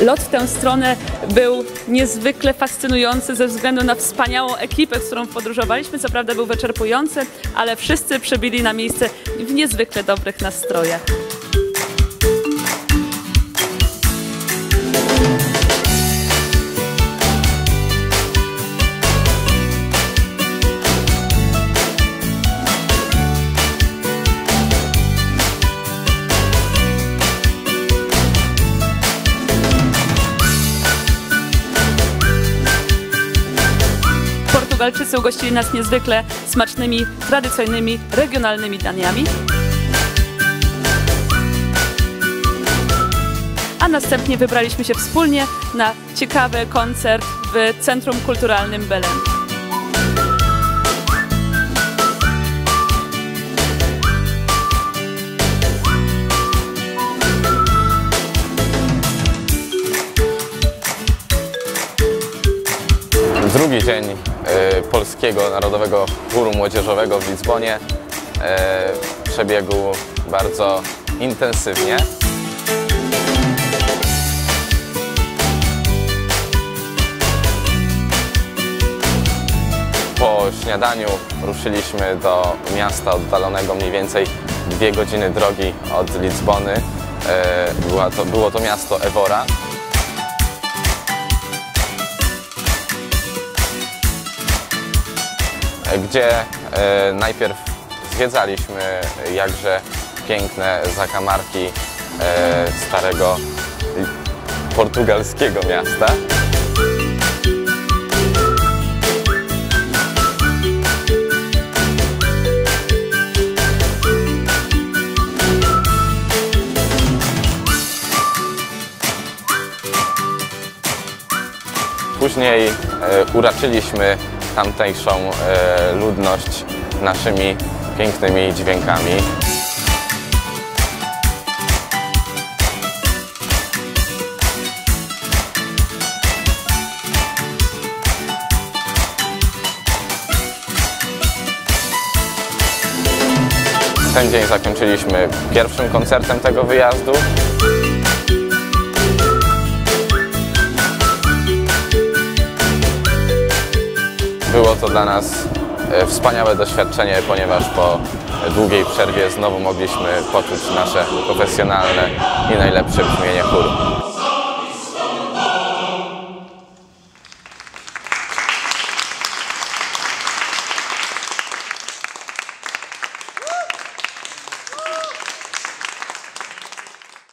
lot w tę stronę był niezwykle fascynujący ze względu na wspaniałą ekipę, z którą podróżowaliśmy. Co prawda był wyczerpujący, ale wszyscy przybili na miejsce w niezwykle dobrych nastrojach. Portugalczycy ugościli nas niezwykle smacznymi, tradycyjnymi, regionalnymi daniami. A następnie wybraliśmy się wspólnie na ciekawy koncert w Centrum Kulturalnym Belém. Drugi dzień e, Polskiego Narodowego Chóru Młodzieżowego w Lizbonie e, przebiegł bardzo intensywnie. Po śniadaniu ruszyliśmy do miasta oddalonego mniej więcej dwie godziny drogi od Lizbony. E, Była to, było to miasto Evora. Gdzie e, najpierw zwiedzaliśmy jakże piękne zakamarki e, starego portugalskiego miasta. Później e, uraczyliśmy tamtejszą e, ludność naszymi pięknymi dźwiękami. Ten dzień zakończyliśmy pierwszym koncertem tego wyjazdu. Było to dla nas e, wspaniałe doświadczenie, ponieważ po długiej przerwie znowu mogliśmy poczuć nasze profesjonalne i najlepsze brzmienie chóru.